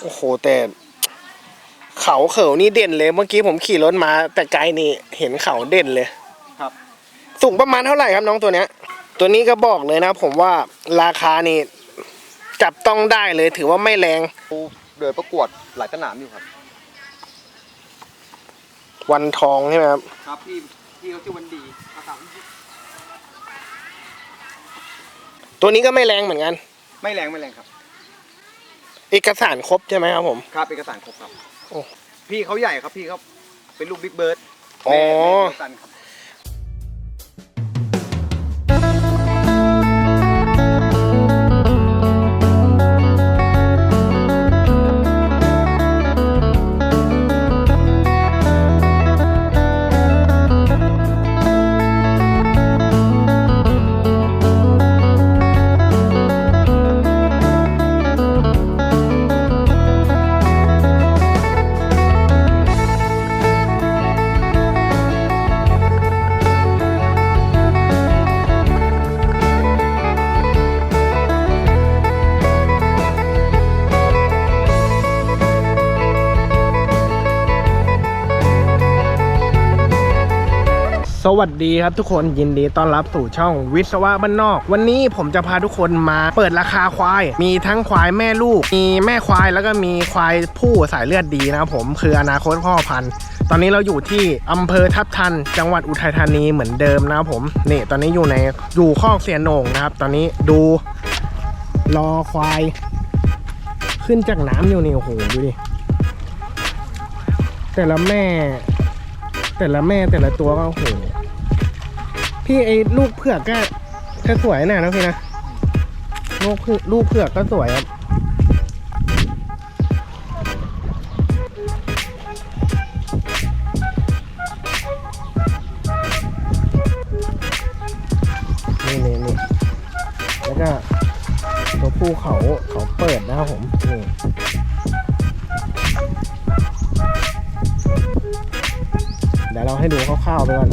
โอ้โหแต่เขาเขิวนี่เด่นเลย เมื่อกี้ผมขี่รถมา แต่ไกลนี่เห็นเขาเด่นเลยครับ สูงประมาณเท่าไหร่ครับน้องตัวเนี้ย ตัวนี้ก็บอกเลยนะผมว่าราคานี่จับต้องได้เลยถือว่าไม่แรง เดินประกวดหลายสนามอยู่ครับ วันทองใช่ไหมครับ ครับพี่พี่เขาชื่อวันดีภาษาตัวนี้ก็ไม่แรงเหมือนกัน ไม่แรงไม่แรงครับ เอกสารครบใช่ไหมครับผม ครับเอกสารครบครับโอ้พี่เขาใหญ่ครับพี่เขาเป็นลูกบิ๊กเบิร์ดอ๋อ แม่แม่เดียวกันครับ วัสดีครับทุกคนยินดีต้อนรับสู่ช่องวิศวะบ้านนอก วันนี้ผมจะพาทุกคนมาเปิดราคาควาย มีทั้งควายแม่ลูก มีแม่ควายแล้วก็มีควายผู้สายเลือดดีนะครับผมคืออนาคตพ่อพันธุ์ตอนนี้เราอยู่ที่อำเภอทับทัน จังหวัดอุทัยธานีเหมือนเดิมนะครับผมนี่ตอนนี้อยู่ในอยู่คอกเสียโหน่งนะครับ ตอนนี้ดูรอควาย ขึ้นจากน้ำอยู่นี่โอ้โหดูดิแต่ละแม่ แต่ละแม่แต่ละตัวก็โอ้โห พี่ไอ้ลูกเผือกก็ก็สวยนะนะพี่นะลูกเผือกลูกเผือกก็สวยครับนี่นี่นี่แล้วก็ตัวผู้เขาเขาเปิดนะครับผมนี่เดี๋ยวเราให้ดูคร่าวๆไปก่อน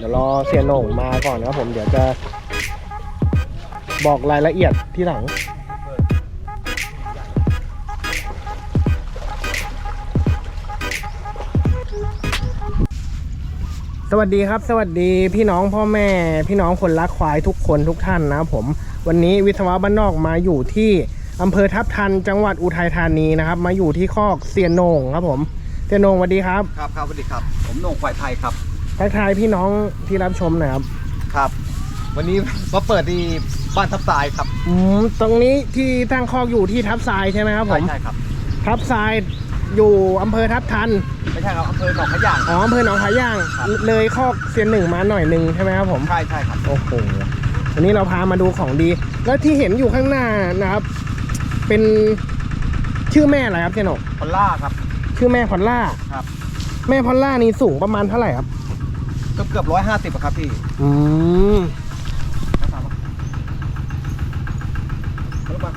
เดี๋ยวรอเซียนโหน่งมาก่อนนะครับผมเดี๋ยวจะบอกรายละเอียดที่หลัง สวัสดีครับ สวัสดีพี่น้องพ่อแม่ พี่น้องคนรักควายทุกคนทุกท่านนะครับผม วันนี้วิศวะบ้านนอกมาอยู่ที่อำเภอทับทันจังหวัดอุทัยธานีนะครับ มาอยู่ที่คอกเซียนโหน่งครับผมเซียนโหน่งสวัสดีครับ ครับครับสวัสดีครับ ผมโหน่งฝ่ายไทยครับ ทักทายพี่น้องที่รับชมหน่อยครับครับ วันนี้มาเปิดที่บ้านทับทรายครับอืมตรงนี้ที่ตั้งคอกอยู่ที่ทับทรายใช่ไหมครับผใช่มใช่ครับ ทับทรายอยู่อำเภอทับทันไม่ใช่ครับอำเภอหนองขยาง อ๋ออำเภอหนองขาย่าง ครับ เลยคอกเซียนหนึ่งมาหน่อยหนึ่งใช่ไหมครับผม ใช่ใช่ครับ โอ้โห วันนี้เราพามาดูของดี แล้วที่เห็นอยู่ข้างหน้านะครับ เป็นชื่อแม่อะไรครับเจนกพอลล่าครับ ชื่อแม่พอลล่าครับ แม่พอลล่านี่สูงประมาณเท่าไหร่ครับ เกือบเกือบร้อยห้าสิบครับพี่อืมแล้วมา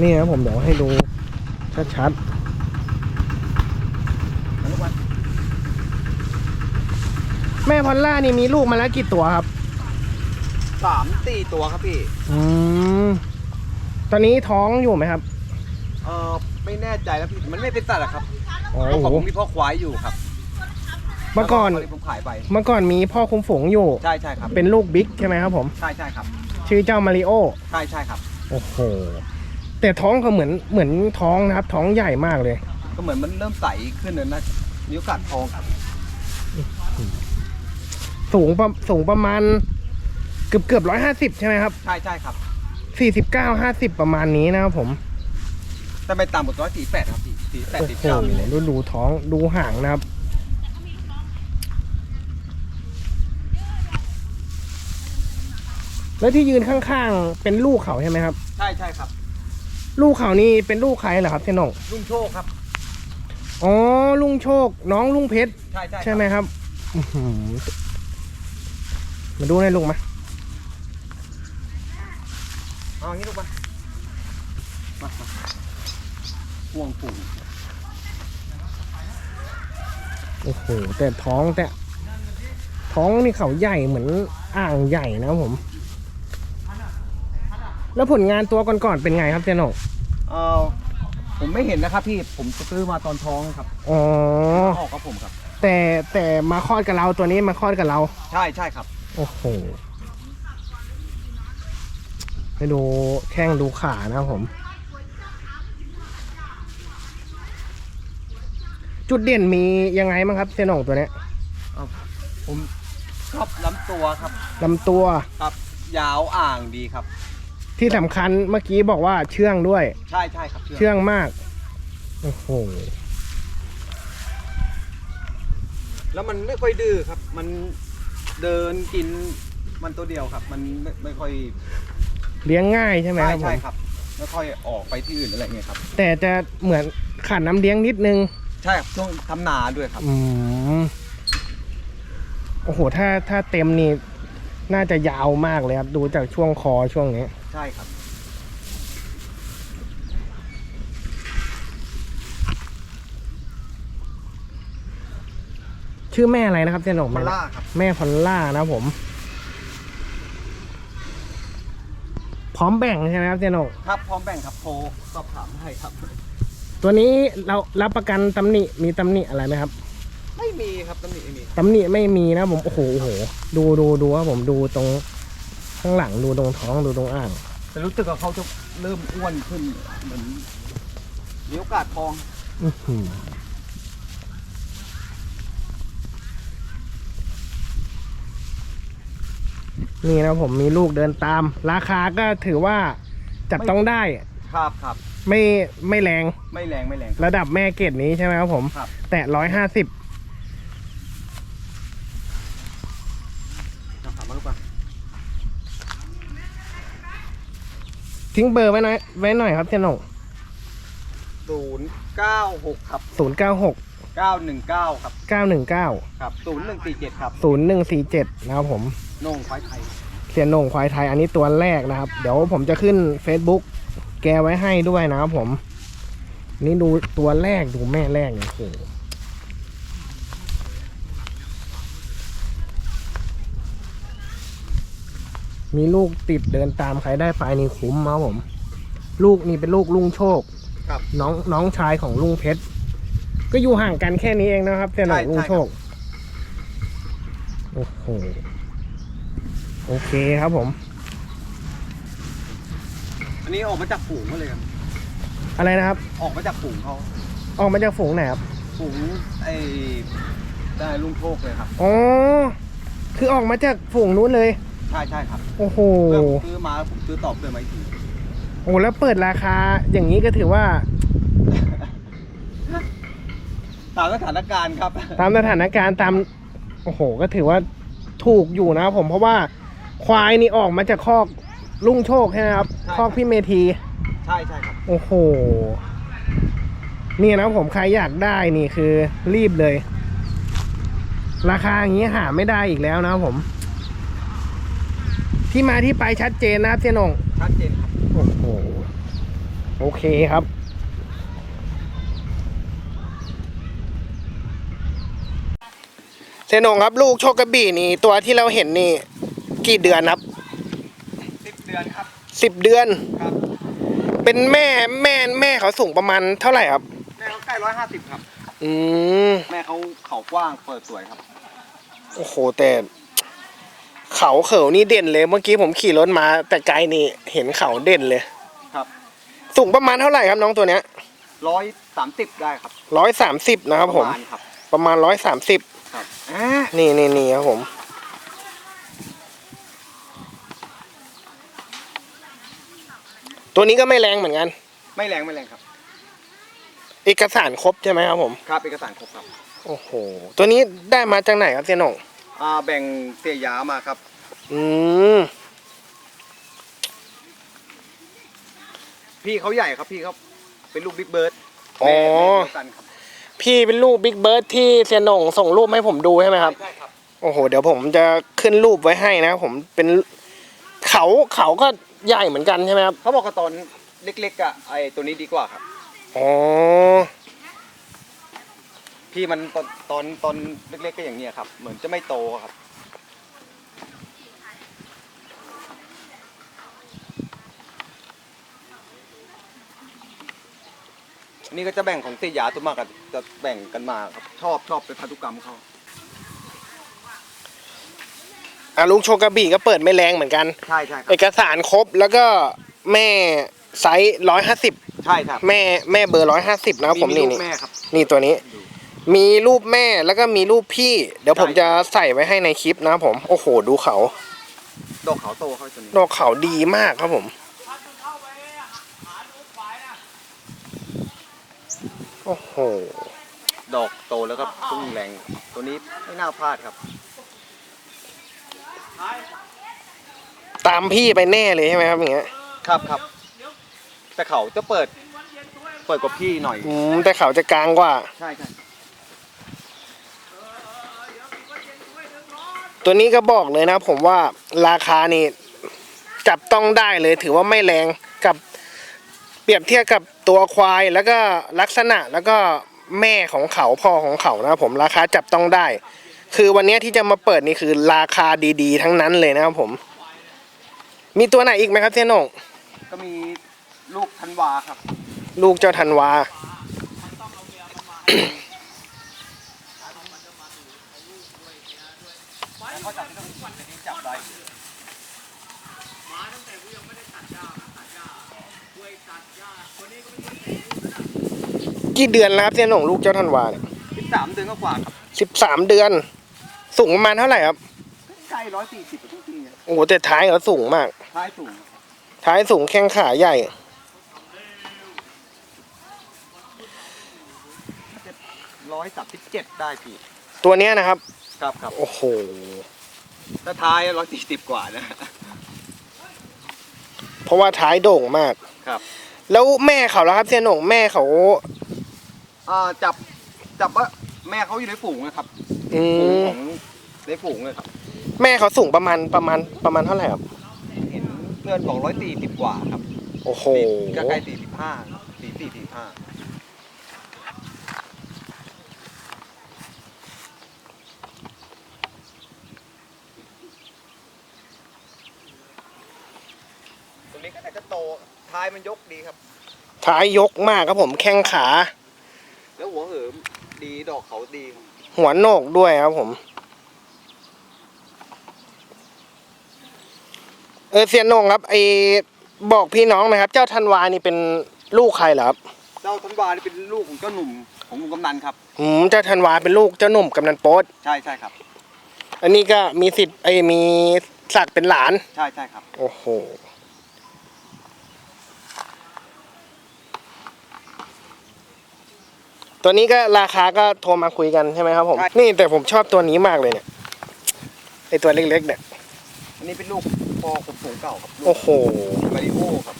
นี่ครับผมเดี๋ยวให้ดูชัดแล้วมาๆแม่พอลล่านี่มีลูกมาแล้วกี่ตัวครับสามสี่ตัวครับพี่ อืม ตอนนี้ท้องอยู่ไหมครับ เออไม่แน่ใจแล้วพี่ มันไม่เป็นสัตว์หรอกครับอ๋อเพราะโอ้ผมโหมีพ่อควายอยู่ครับ เมื่อก่อน แล้วตผมขายไป เมื่อก่อนมีพ่อคุมฝูงอยู่ ใช่ใช่ครับ เป็นลูกบิ๊กใช่ไหมครับผม ใช่ใช่ครับ ชื่อเจ้ามาริโอ ใช่ใช่ครับ โอ้โห แต่ท้องเขาเหมือนเหมือนท้องนะครับ ท้องใหญ่มากเลย ก็เหมือนมันเริ่มใสขึ้นเลยนะมีโอกาสทองครับสูงประสูงประมาณเกือบเกือบร้อยห้าสิบใช่ไหมครับใช่ใช่ครับ สี่สิบเก้าห้าสิบประมาณนี้นะครับผม แต่ไม่ต่ำกว่าร้อยสี่แปดครับพี่สี่แปดโอ้สี่โหเก้านี่เลยดูดูท้องดูหางนะครับ แล้วที่ยืนข้างๆเป็นลูกเขาใช่ไหมครับ ใช่ใช่ครับ ลูกเขานี่เป็นลูกใครเหรอครับเจนงลุงโชคครับ อ๋อลุงโชค น้องลุงเพชรใช่ใช่ใช่ไหมครับอื้อหือมาดูในอยลุงมาเอาอย่างนี้ลูกมามามาห่วงปู่โอ้โหแต่ท้องแต่ ท้องนี่เขาใหญ่เหมือนอ่างใหญ่นะครับผม แล้วผลงานตัวก่อนๆเป็นไงครับเจนงเออผมไม่เห็นนะครับพี่ผมซื้อมาตอนท้องครับอ๋อออกกับผมครับ แต่แต่มาคลอดกับเราตัวนี้มาคลอดกับเรา ใช่ใช่ครับ โอ้โหไปดูแข้งดูขานะครับผม จุดเด่นมียังไงบ้างครับเจนงตัวเนี้ยผมชอบลำตัวครับลำตัวครับ ยาวอ่างดีครับ ที่สำคัญเมื่อกี้บอกว่าเชื่องด้วย ใช่ใช่ครับเชื่องมาก โอ้โห แล้วมันไม่ค่อยดื้อครับ มันเดินกินมันตัวเดียวครับ มันไม่ไม่ค่อยเลี้ยงง่ายใช่ไหมใช่ครับผใช่ม ครับไม่ค่อยออกไปที่อื่นอะไรเงี้ยครับแต่จะเหมือนขาดน้ำเลี้ยงนิดนึง ใช่ครับช่วงทำนาด้วยครับ อืม โอ้โห ถ้าถ้าเต็มนี่ น่าจะยาวมากเลยครับ ดูจากช่วงคอช่วงนี้ใช่ครับชื่อแม่อะไรนะครับเจนงมาล่าครับ แม่พอลล่านะครับผม พร้อมแบ่งใช่ไหมครับเจนงครับพร้อมแบ่งครับโทรสอบถามให้ครับ ตัวนี้เรารับประกันตำหนิมีตำหนิอะไรไหมครับไม่มีครับตำหนิไม่มีตำหนิไม่มีนะผมโอ้โหโอ้โหดูดูดูครับผมดูตรง ข้างหลังดูตรงท้องดูตรงอ่าง แต่รู้สึกว่าเขาจะเริ่มอ้วนขึ้นเหมือนมีโอกาสทองอื้อหือนี่นะผมมีลูกเดินตาม ราคาก็ถือว่าจับต้องได้ ครับครับไม่ไม่แรงไม่แรงไม่แรงครับ ระดับแม่เกดนี้ใช่ไหมครับผม ครับ แตะร้อยห้าสิบ ถามมาลูกป่ะ ทิ้งเบอร์ไว้หน่อยไว้หน่อยครับเจนงศูนย์เก้าหกครับศูนย์เก้าหกเก้าหนึ่งเก้าครับเก้าหนึ่งเก้าครับศูนย์หนึ่งสี่เจ็ดครับศูนย์หนึ่งสี่เจ็ดนะครับผมโหน่งควายไทยเซียนโหนงควายไทยอันนี้ตัวแรกนะครับ เดี๋ยวผมจะขึ้น Facebook แกไว้ให้ด้วยนะครับผม นี่ดูตัวแรกดูแม่แรกเนี่ยโอ้โห มีลูกติดเดินตามใครได้ไปนี่คุ้มครับผม ลูกนี่เป็นลูกลุงโชคครับ น้องน้องชายของลุงเพชรก็อยู่ห่างกันแค่นี้เองนะครับแต่หนองใช่ลุงใช่โชคโอ้โหโอเคครับผม อันนี้ออกมาจากฝูงเขาเลยครับอะไรนะครับ ออกมาจากฝูงเขาออกมาจากฝูงไหนครับฝูงไอ้ได้ลุงโชคเลยครับอ๋อคือออกมาจากฝูงนู้นเลยใช่ใช่ครับโอ้โห เพื่อนผมซื้อมาผมซื้อตอบเพื่อนมาอีกทีโอ้แล้วเปิดราคาอย่างนี้ก็ถือว่าตามสถานการณ์ครับ ตามสถานการณ์ตามโอ้โห ก็ถือว่าถูกอยู่นะครับผมเพราะว่าควายนี่ออกมาจากคอกลุงโชคใช่ไหมครับใช่ คอกพี่เมทีใช่ใช่ครับ โอ้โหนี่นะผมใครอยากได้นี่คือรีบเลย ราคาอย่างนี้หาไม่ได้อีกแล้วนะครับผม ที่มาที่ไปชัดเจนนะครับเจนงชัดเจนครับโอ้โหโอเคครับเซนงครับลูกโชคกระบี่นี่ตัวที่เราเห็นนี่ กี่เดือนครับสิบเดือนครับสิบเดือนครับ เป็นแม่แม่แม่เขาสูงประมาณเท่าไหร่ครับ แม่เขาใกล้ร้อยห้าสิบครับ อืมแม่เขาเขากว้างเปิดสวยครับ โอ้โหแต่ เขาเขิวนี่เด่นเลย เมื่อกี้ผมขี่รถมา แต่ไกลนี่เห็นเขาเด่นเลยครับ สูงประมาณเท่าไหร่ครับน้องตัวเนี้ยร้อยสามสิบได้ครับร้อยสามสิบนะครับ ผมปะาณครับประมาณร้อยสามสิบครับอ่านี่นี่นี่ครับผม ตัวนี้ก็ไม่แรงเหมือนกัน ไม่แรงไม่แรงครับ เอกสารครบใช่ไหมครับผม ครับเอกสารครบครับ โอ้โห ตัวนี้ได้มาจากไหนครับเซียนหนง อ่าแบ่งเสียยามาครับ อืมพี่เขาใหญ่ครับพี่เขาเป็นลูกบิ๊กเบิร์ดอ๋อ แม่แม่เดียวกันครับพี่เป็นรูปบิ๊กเบิร์ดที่เซียนหนงส่งรูปให้ผมดูใช่ไหมครับ ใช่ครับ โอ้โห เดี๋ยวผมจะขึ้นรูปไว้ให้นะผมเป็นเขาเขาก็ใหญ่เหมือนกันใช่ไหมครับ เขาบอกว่าตอนเล็กๆอะไอตัวนี้ดีกว่าครับ อ๋อ ที่มันตอนตอนตอนเล็กๆก็อย่างเนี้ยครับ เหมือนจะไม่โตครับ นี่ก็จะแบ่งของเตียาตัวมากกับจะแบ่งกันมาครับ ชอบชอบเป็นพันธุกรรมเขาอะลุงโชกระบี่ก็เปิดไม่แรงเหมือนกัน ใช่ใช่ครัเอกสารครบแล้วก็แม่ไซส์ร้อยห้าสิบใช่ครับแม่แม่เบอร์ร้อยห้าสิบนะผมนี่นี่ครับ นี่ตัวนี้ มีรูปแม่แล้วก็มีรูปพี่ เดี๋ยวผมใช่จะใส่ไว้ให้ในคลิปนะครับผม โอ้โห ดูเขา ดอกขาวโตเขาตัวนี้ดอกเขาดีมากครับผม โอ้โห ดอกโตแล้วก็พุ่งแรง ตัวนี้ไม่น่าพลาดครับ ตามพี่ไปแน่เลยใช่ไหมครับอย่างเงี้ย ครับครับ แต่เขาจะเปิด เปิดกว่าพี่หน่อย อืม แต่เขาจะกลางกว่า ใช่ใช่ ตัวนี้ก็บอกเลยนะผมว่าราคานี่จับต้องได้เลยถือว่าไม่แรงกับเปรียบเทียบกับตัวควายแล้วก็ลักษณะแล้วก็แม่ของเขาพ่อของเขานะครับผมราคาจับต้องได้ คือวันนี้ที่จะมาเปิดนี่คือราคาดีๆ ทั้งนั้นเลยนะครับผม มีตัวไหนอีกไหมครับเทียนงก็มีลูกธันวาครับ ลูกเจ้าธันวา เขาจับที่ต้องจับได้กี่เดือนแล้วครับเทียนงลูกเจ้าธันวาเนี่ยสิบสามเดือนก็กว่าครับสิบสามเดือน สูงประมาณเท่าไหร่ครับใกล้ร้อยสี่สิบทุกทีเนี่ยโอ้โหแต่ท้ายเขาสูงมาก ท้ายสูง ท้ายสูงแข้งขาใหญ่ร้อยสามสิบเจ็ดได้พี่ ตัวเนี้ยนะครับ ครับครับโอ้โห ถ้าท้ายร้อยสี่สิบกว่านะ เพราะว่าท้ายโด่งมาก ครับ แล้วแม่เขาแล้วครับเซียนหงแม่เขา อ่าจับจับว่าแม่เขาอยู่ในฝูงนะครับอืฝูงมของในฝูงเลยครับ แม่เขาสูงประมาณประมาณประมาณเท่าไหร่ครับ เห็นเพื่อนบอกร้อยสี่สิบกว่าครับโอ้โห ใกล้ๆสี่สิบห้าสี่สี่สี่ห้าตัวนี้ก็น่าจะโตท้ายมันยกดีครับ ท้ายยกมากครับผมแข้งขา แล้วหัวเหิมดีดอกเขาดีครับหัวโหนกด้วยครับผม เออเซียนหนงครับไอบอกพี่น้องหนะครับ เจ้าธันวานี่เป็นลูกใครเหรอครับเจ้าธันวานี่เป็นลูกของเจ้าหนุ่มของลุงกำนันครับ อืมเจ้าธันวาเป็นลูกเจ้าหนุ่มกำนันโป๊ตใช่ใช่ครับ อันนี้ก็มีสิทธิ์ไอมีศักดิ์เป็นหลาน ใช่ใช่ครับ โอ้โห ตัวนี้ก็ราคาก็โทรมาคุยกันใช่ไหมครับผมนี่แต่ผมชอบตัวนี้มากเลยเนี่ยไอตัวเล็กๆเนี่ยอันนี้เป็นลูกพ่อขุนฝูงเก่าครับลูโอ้กโห มาริโอครับ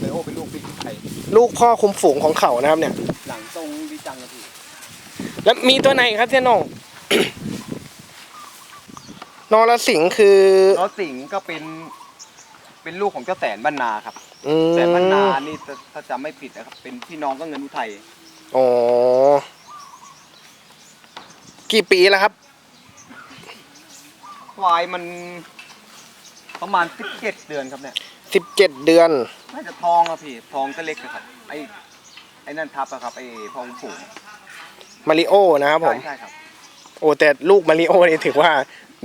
มาริโอเป็นลูกพี่ไทยลูกพ่อคุมฝูงของเขานะครับเนี่ย หลังตรงดีจังนะพี่แล้วมีตัวไหนครับเจ้าหนง นรสิงห์คือล้อสิงห์ก็เป็นเป็นลูกของเจ้าแสนบรรณาครับ อืมแสนบรรณานี่ถ้าถ้าจำไม่ผิดนะครับ เป็นพี่น้องก็เงินอุทัย อ๋อ กี่ปีแล้วครับ ควายมัน ประมาณสิบเจ็ดเดือนครับเนี่ยสิบเจ็ดเดือน น่าจะทองอะพี่ทองก็เล็กอะครับ ไอ้ไอ้นั่นทับอะครับไอ้พองฝูงมาริโอนะครับผมใช่ใช่ครับ โอ้แต่ลูกมาริโอนี่ถือว่า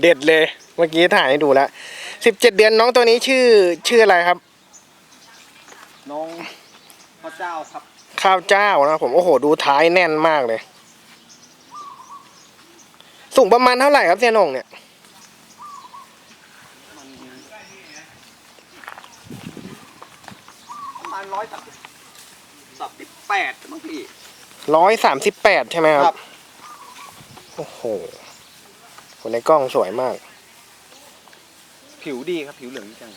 เด็ดเลย เมื่อกี้ถ่ายให้ดูแล้วสิบเจ็ดเดือนน้องตัวนี้ชื่อชื่ออะไรครับ น้องพระเจ้าครับ ข้าวเจ้านะครับผมโอ้โหดูท้ายแน่นมากเลย สูงประมาณเท่าไหร่ครับเซียนงเนี่ยมันประมาณร้อยสามสับสิบแปดมั้งพี่ร้อยสามสิบแปดใช่ไหมคครัรับบโอ้โหคนในกล้องสวยมาก ผิวดีครับ ผิวเหลืองจัง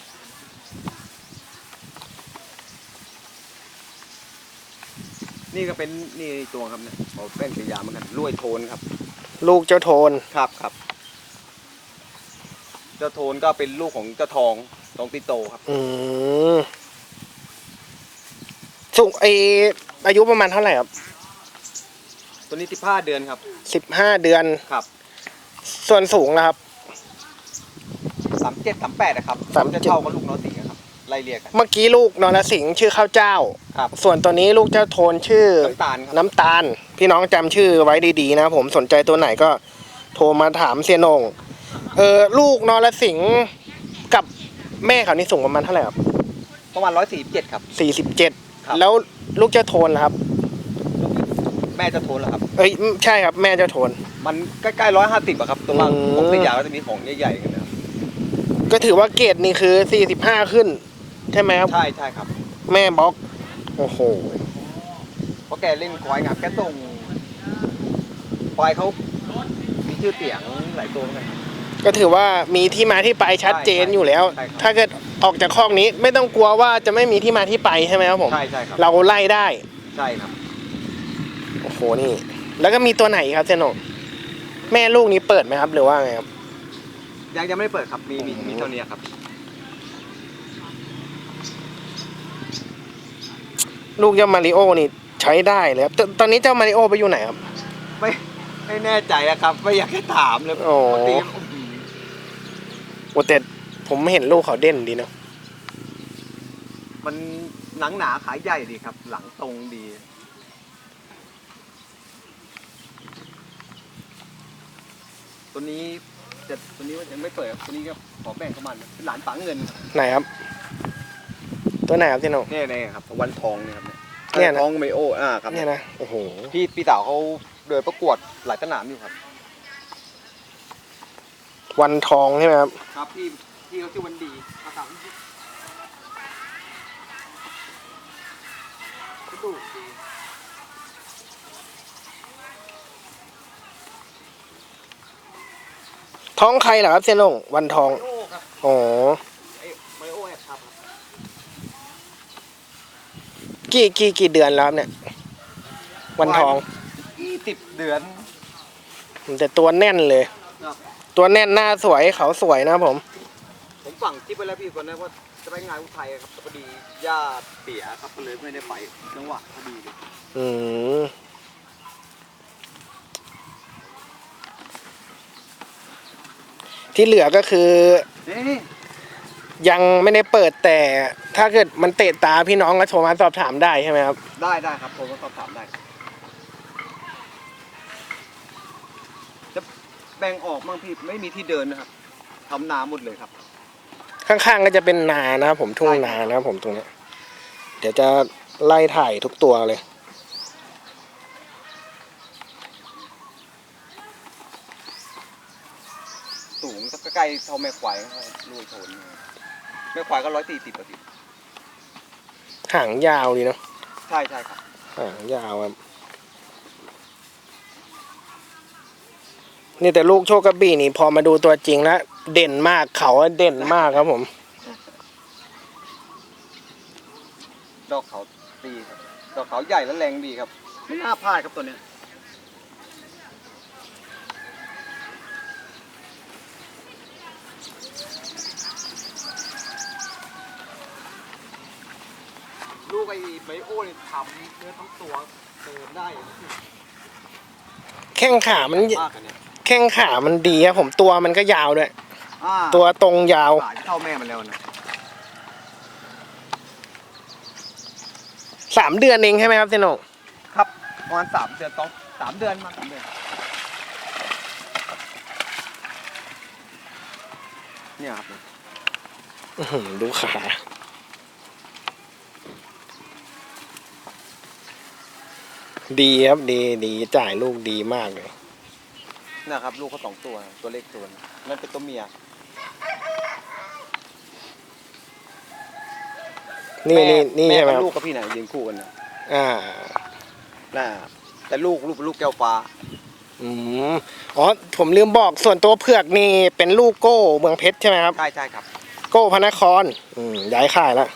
นี่ก็เป็นนี่ตัวครับเนี่ยเอาแป้นกระยาเหมือนกันรวยโทนครับ ลูกเจ้าโทนครับครับ เจ้าโทนก็เป็นลูกของเจ้าทองทองติโตครับ อืมสูงไออายุประมาณเท่าไหร่ครับตัวนี้สิบห้าเดือนครับสิบห้าเดือน ครับส่วนสูงนะครับสามเจ็ดสามแปดนะครับ37จะเท่ากับลูกน้องสีครับ ไล่เรียกกัน เมื่อกี้ลูกนรสิงห์ชื่อข้าวเจ้า ครับส่วนตัวนี้ลูกเจ้าโทนชื่อน้ำตาลครับ น้ำตาล พี่น้องจำชื่อไว้ดีๆนะผมสนใจตัวไหนก็โทรมาถามเซียนงเออลูกนรสิงห์กับแม่เขานี่สูงประมาณเท่าไหร่ครับประมาณร้อยสี่สิบเจ็ดครับ สี่สิบเจ็ดครับ แล้วลูกเจ้าโทนล่ะครับ แม่จะโทนแล้วครับ เอ้ยใช่ครับแม่เจ้าโทน มันใกล้ๆร้อยห้าสิบอะครับตรงล่างอืมปกติยาก็จะมีของใหญ่ๆกันนะครับก็ถือว่าเกรดนี่คือสี่สิบห้าขึ้น ใช่ไหมครับ ใช่ใช่ครับ แม่บล็อก โอ้โห เพราะแกเล่นควายงับแกส่งควายเขามีชื่อเสียงหลายตัวเหมือนกันครับก็ถือว่ามีที่มาที่ไปชัดเจนอยู่แล้ว ใช่ครับ ถ้าเกิดออกจากคอกนี้ไม่ต้องกลัวว่าจะไม่มีที่มาที่ไปใช่ไหมครับผม ใช่ใช่ครับเราไล่ได้ ใช่ครับ โอ้โห นี่ แล้วก็มีตัวไหนครับเซนโนแม่ลูกนี้เปิดไหมครับ หรือว่าไงครับ ยังยังไม่ได้เปิดครับมีมีมีเท่านี้ครับ ลูกเจ้ามาริโอนี่ใช้ได้เลยครับตตอนนี้เจ้ามาริโอไปอยู่ไหนครับ ไม่ไม่แน่ใจอะครับ ไม่อยากให้ถามเลยโอ้ ปกติอื้อหือโอ้แต่ผมเห็นลูกเขาเด่นดีเนอะมันหนังหนาขายใหญ่ดีครับ หลังตรงดี ตัวนี้จะตัวนี้ยังไม่เปิดครับตัวนี้ก็ขอแบ่งเข้ามาเป็นหลานป๋าเงินครับไหนครับ ตัวไหนครับเซนโนเนี่ยเนี่ยครับวันทองเนี่ยครับเนี่ยนะ ทองไมโออ่าครับเนี่ยนะโอ้โหพี่พี่สาวเขาเดินประกวดหลายสนามอยู่ครับ วันทองใช่ไหมครับครับพี่พี่เขาชื่อวันดีภาษาอังกฤษกระดูกดีท้องใครเหรอครับเซนโนวันทองไมโอครับ อ๋อ ไอ้ไมโอแอบครับ กี่กี่กี่เดือนแล้วครับเนี่ย วันทองยี่สิบเดือนแต่ตัวแน่นเลยครับตัวแน่นหน้าสวยเขาสวยนะครับผม ผมฝังคลิปไว้แล้วพี่คนนั้นว่าจะไปงานอุทัยครับแต่พอดีญาติเสียครับก็เลยไม่ได้ไปจังหวะพอดีเลยอืมที่เหลือก็คือนี่ ยังไม่ได้เปิดแต่ถ้าเกิดมันเตะตาพี่น้องก็โทรมาสอบถามได้ใช่ไหมครับ ได้ได้ครับผมก็สอบถามได้จะแบ่งออกบ้างพี่ไม่มีที่เดินนะครับทำนาหมดเลยครับ ข้างๆก็จะเป็นนานะครับผมทุ่งนานะครับผมตรงเนี้ยเดี๋ยวจะไล่ถ่ายทุกตัวเลยสูงก็ใกล้ๆเท่าแม่ควายนะครับลุยโทน แม่ควายก็ร้อยสี่สิบกว่าสิหางยาวดีเนาะใช่ใช่ครับหางยาวครับนี่แต่ลูกโชคกระบี่นี่พอมาดูตัวจริงแล้วเด่นมากเขาอะเด่นมากครับผม ดอกเขาดีครับดอกเขาใหญ่และแรงดีครับ ไม่น่าพลาดครับตัวเนี้ยลูกไอ้ไบโอเนี่ย ทำเนื้อทั้งตัวเดินได้อย่างนี้แข้งขามัน มากอันเนี้ยแข้งขามันดีครับผมตัวมันก็ยาวด้วย อ่าตัวตรงยาว สายเท่าแม่มันแล้วนะสามเดือนเองใช่ไหมครับเซโนครับประมาณสามเดือนต้องสามเดือนมาสามเดือนเนี่ยครับ อื้อหือดูขา ดีครับดีดีจ่ายลูกดีมากเลย นะครับ ลูกเขาสองตัวตัวเล็กตัวนึงนั่นเป็นตัวเมียนี่นี่นี่แม่ใช่ไหมกับครับลูกกับพี่ไหนยืนคู่กันนะอ่า น่าแต่ลูกลูกเป็นลูกแก้วฟ้า อืมอ๋อผมลืมบอกส่วนตัวเผือกนี่เป็นลูกโก้เมืองเพชรใช่ไหมครับ ใช่ใช่ครับ โก้พระนคร อืมย้ายค่ายแล้ว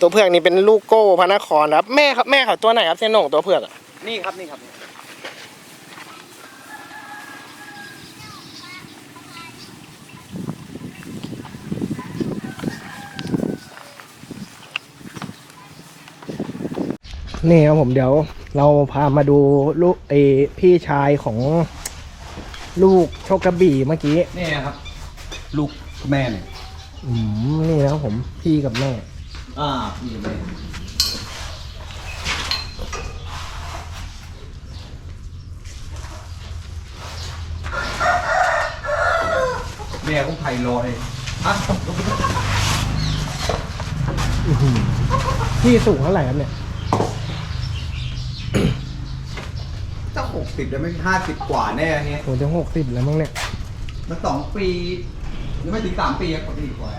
ตัวเผือกนี่เป็นลูกโก้พระนครครับ แม่ครับแม่เขาตัวไหนครับเซนโหนงตัวเผือกอะ นี่ครับนี่ครับนี่ครับผมเดี๋ยวเราพามาดูลูกเออพี่ชายของลูกโชคกระบี่เมื่อกี้นี่ครับ ลูกแม่เนี่ยอืมนี่นะครับผมพี่กับแม่ อ่าพี่แม่ แม่ก็ไผ่ลอยอะอื้อหือพี่สูงเท่าไหร่ครับเนี่ยจะหกสิบแล้วไม่ห้าสิบกว่าแน่เงี้ยผมจะหกสิบแล้วมั้งเนี่ยมันสองปียังไม่ถึงสามปีอะคนที่กว่า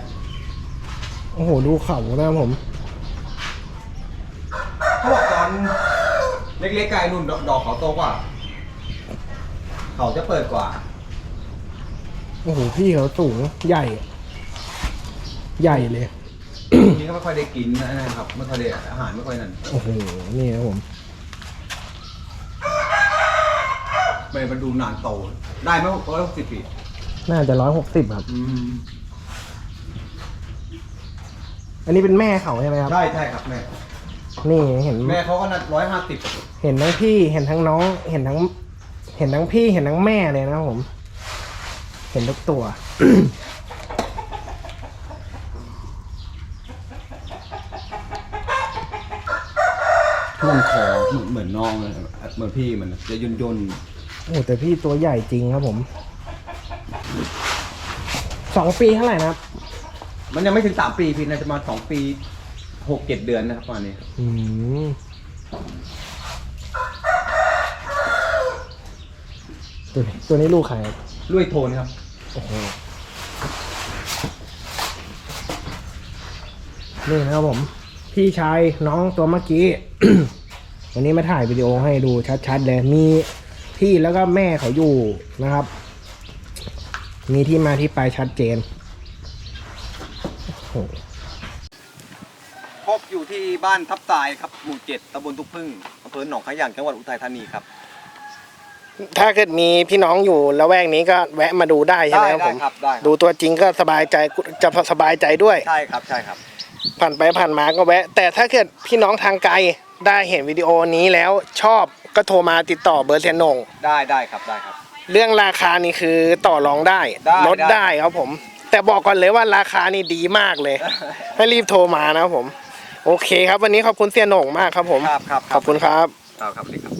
โอ้โห ดูเข่านะครับผม เขาบอกตอนเล็กๆไกลนุ่นดอกดอกเขาโตกว่า เขาจะเปิดกว่า โอ้โหพี่เขาสูงใหญ่ ใหญ่เลยนี่ก็ไม่ค่อยได้กินนะครับไม่ค่อยได้อาหารไม่ค่อยนั่นโอ้โห นี่นะครับผม ไปมาดูนานโต ได้ไหมร้อยหกสิบปีน่าจะร้อยหกสิบครับอืมอันนี้เป็นแม่เขาใช่ไหมครับ ใช่ใช่ครับแม่ นี่เห็น แม่เขาก็นัดร้อยห้าสิบเห็นทั้งพี่ เห็นทั้งน้อง เห็นทั้ง เห็นทั้งพี่ เห็นทั้งแม่เลยนะครับผม เห็นทุกตัว ท่วงคอเหมือนเหมือนน้องเลยเหมือนพี่มันจะย่นย่นโอ้แต่พี่ตัวใหญ่จริงครับผมสองปีเท่าไหร่นะครับมันยังไม่ถึงสามปีพี่น่าจะมาสองปีหกเจ็ดเดือนนะครับประมาณนี้อืมตัวนี้ตัวนี้ลูกใครครับ ลุยโทนครับ โอ้โหนี่นะครับผม พี่ชายน้องตัวเมื่อกี้ วันนี้มาถ่ายวิดีโอให้ดูชัดๆเลย มีพี่แล้วก็แม่เขาอยู่นะครับ มีที่มาที่ไปชัดเจนโอ้โหพบอยู่ที่บ้านทับทรายครับหมู่เจ็ดตำบลทุกพึ่งอำเภอหนองขยางจังหวัดอุทัยธานีครับ ถ้าเกิดมีพี่น้องอยู่ละแวกนี้ก็แวะมาดูได้ใช่ไหมครับผมครับได้ครับ ดูตัวจริงก็สบายใจจะสบายใจด้วย ใช่ครับใช่ครับ ผ่านไปผ่านมาก็แวะ แต่ถ้าเกิดพี่น้องทางไกลได้เห็นวิดีโอนี้แล้วชอบก็โทรมาติดต่อเบอร์เซียนหนงได้ได้ครับได้ครับ เรื่องราคานี่คือต่อรองได้ได้ลดได้ ได้ครับผม แต่บอกก่อนเลยว่าราคานี่ดีมากเลย ให้รีบโทรมานะครับผม โอเคครับ วันนี้ขอบคุณเซียนหนงมากครับผม ครับครับขอบคุณครับ ครับครับสวัสดีครับ